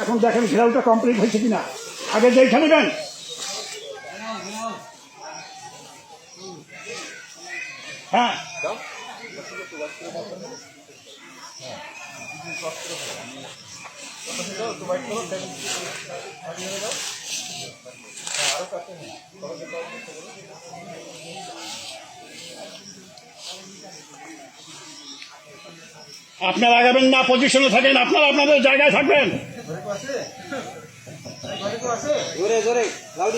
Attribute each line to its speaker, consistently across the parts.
Speaker 1: এখন দেখেন ঘেরাওটা কমপ্লিট হয়েছে কিনা? আগে দেখে নেবেন। হ্যাঁ। আপনারা আগাবেন না পজিশনে থাকেন আপনারা আপনাদের জায়গায় থাকবেন।
Speaker 2: জোরে জোরে লাউড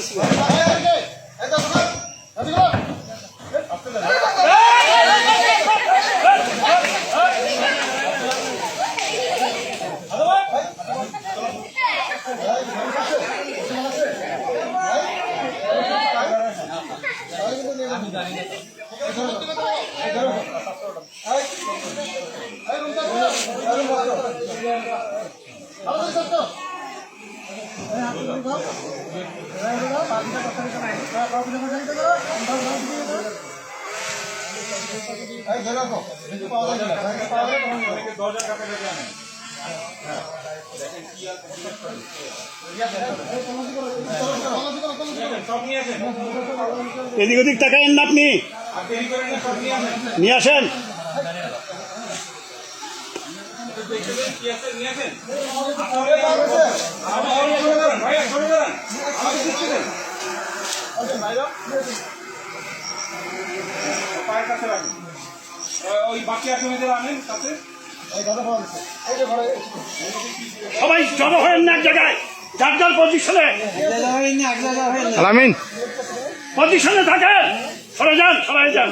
Speaker 1: এদিক ওদিক তাকায়েন না আপনি। নিয়ে আসেন।
Speaker 3: ওই বাকি আসামিদের আনেন কাছে
Speaker 1: সবাই জড়ো হয়েন না এক জায়গায়। যার যার পজিশনে
Speaker 2: হয়ে হয়ে
Speaker 1: পজিশনে থাকেন। সরে যান সরাই যান।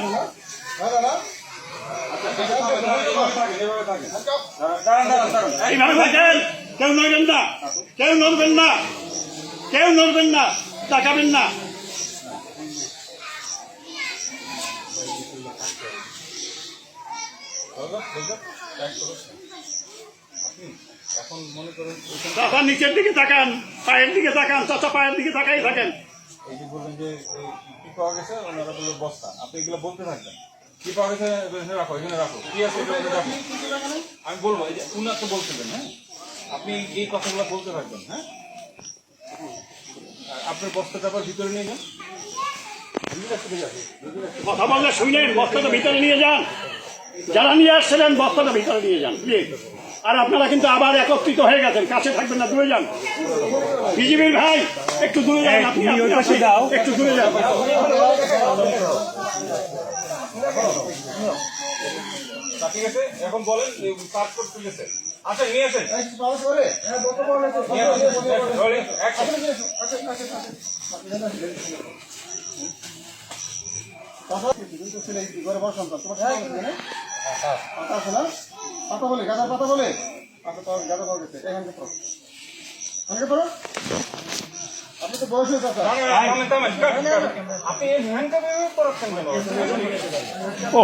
Speaker 1: কেউ নড়বেন না কেউ নড়বেন না কেউ নড়বেন না তাকাবেন না নিচের দিকে তাকান, পায়ের দিকে তাকান, চাচা পায়ের দিকে তাকাই থাকেন।
Speaker 3: এই যে বললেন যে কি পাওয়া গেছে? ওনারা বস্তা। আপনি এগুলো বলতে থাকবেন। আমি বলব, এই যে উনার তো বলছিলেন হ্যাঁ? আপনি এই কথাগুলো বলতে থাকবেন হ্যাঁ? আপনার বস্তাটা আবার ভিতরে নিয়ে যান।
Speaker 1: কথা বললে শুনলেন বস্তাটা ভিতরে নিয়ে যান। যারা নিয়ে আসছিলেন বস্তাটা ভিতরে নিয়ে যান, প্লিজ। আর আপনারা কিন্তু আবার একত্রিত হয়ে গেছেন, কাছে থাকবেন না, দূরে যান। বিজিবির ভাই, একটু দূরে যান, আপনি একটু দূরে যান।
Speaker 3: ঠিক আছে এখন বলেন কাজ করতে গেছে আচ্ছা নিয়ে আসেন
Speaker 4: পাতা বলে গাঁদার পাতা বলে পাওয়া গাঁদা পাওয়া গেছে এখান থেকে পড়ো এখানে পড়ো আপনি তো বয়স হয়েছে
Speaker 3: আপনি এই হ্যান্ডটা বের করাচ্ছেন কেন
Speaker 1: ও